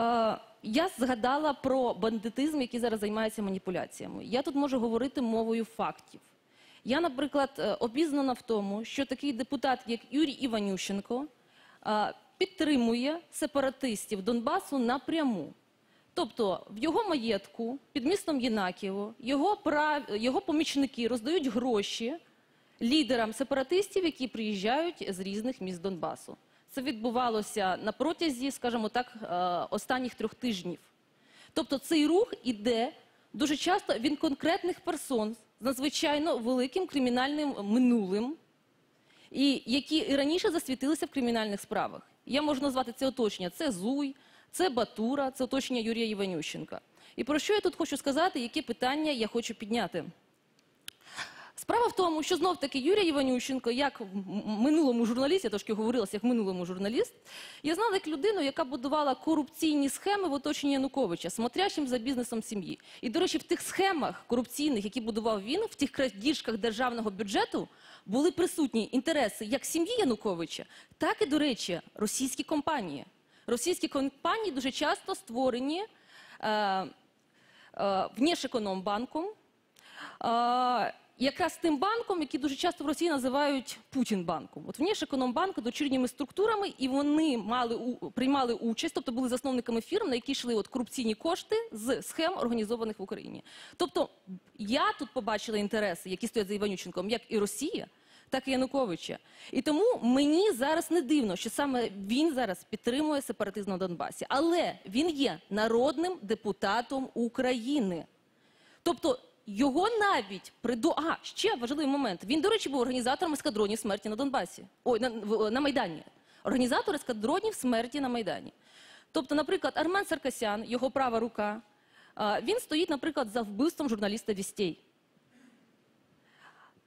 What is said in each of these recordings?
Е, Я згадала про бандитизм, який зараз займається маніпуляціями. Я тут можу говорити мовою фактів. Я, наприклад, е, обізнана в тому, що такий депутат, як Юрій Іванющенко, е, підтримує сепаратистів Донбасу напряму. Тобто в його маєтку під містом Єнаківо його, прав... його помічники роздають гроші лідерам сепаратистів, які приїжджають з різних міст Донбасу. Це відбувалося на протязі, скажімо так, е, останніх трьох тижнів. Тобто цей рух іде дуже часто від конкретних персон з надзвичайно великим кримінальним минулим, і які і раніше засвітилися в кримінальних справах. Я можу назвати це оточення: це Зуй, це Батура, це оточення Юрія Іванющенка. І про що я тут хочу сказати, які питання я хочу підняти? Справа в тому, що знов таки Юрій Іванющенко, як в минулому журналіст, я трошки говорилася як минулому журналіст, я знала як людину, яка будувала корупційні схеми в оточенні Януковича, смотрящим за бізнесом сім'ї. І, до речі, в тих схемах корупційних, які будував він, в тих крадіжках державного бюджету, були присутні інтереси як сім'ї Януковича, так і, до речі, російські компанії. Російські компанії дуже часто створені е, е, внешекономбанком, е, якраз тим банком, який дуже часто в Росії називають Путінбанком. От внешекономбанк дочірніми структурами, і вони мали у- приймали участь, тобто були засновниками фірм, на які йшли от корупційні кошти з схем, організованих в Україні. Тобто я тут побачила інтереси, які стоять за Іванюченком, як і Росія. Так і Януковича. І тому мені зараз не дивно, що саме він зараз підтримує сепаратизм на Донбасі. Але він є народним депутатом України. Тобто його навіть приду... А, ще важливий момент. Він, до речі, був організатором ескадронів смерті на Донбасі. Ой, на, на Майдані. Організатор ескадронів смерті на Майдані. Тобто, наприклад, Армен Саркасян, його права рука, він стоїть, наприклад, за вбивством журналіста Вістей.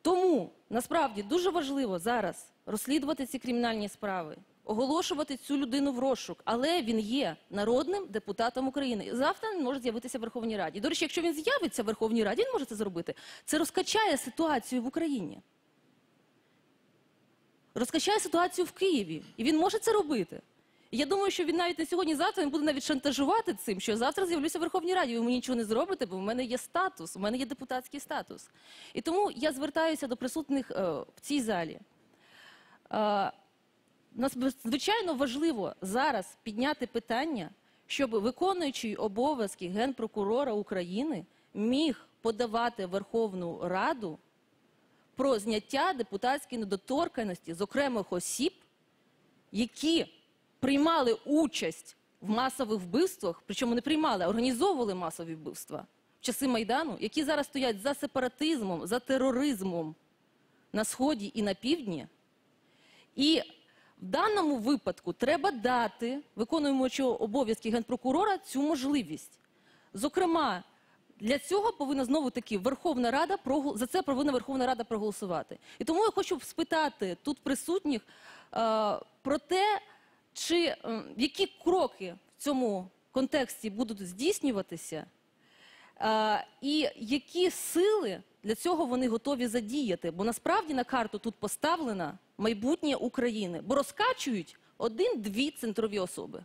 Тому насправді дуже важливо зараз розслідувати ці кримінальні справи, оголошувати цю людину в розшук, але він є народним депутатом України. Завтра він може з'явитися в Верховній Раді. До речі, якщо він з'явиться в Верховній Раді, він може це зробити. Це розкачає ситуацію в Україні. Розкачає ситуацію в Києві. І він може це робити. Я думаю, що він навіть не сьогодні-завтра він буде навіть шантажувати цим, що завтра з'явлюся в Верховній Раді. Ви мені нічого не зробите, бо в мене є статус, у мене є депутатський статус. І тому я звертаюся до присутніх е, в цій залі. Е, нас звичайно важливо зараз підняти питання, щоб виконуючий обов'язки генпрокурора України міг подавати Верховну Раду про зняття депутатської недоторканності з окремих осіб, які приймали участь в масових вбивствах, причому не приймали, а організовували масові вбивства в часи Майдану, які зараз стоять за сепаратизмом, за тероризмом на Сході і на півдні. І в даному випадку треба дати виконуючого обов'язки генпрокурора цю можливість. Зокрема, для цього повинна знову таки Верховна Рада за це повинна Верховна Рада проголосувати. І тому я хочу спитати тут присутніх е, про те, чи е, які кроки в цьому контексті будуть здійснюватися, е, і які сили для цього вони готові задіяти. Бо насправді на карту тут поставлена майбутнє України, бо розкачують один-дві центрові особи.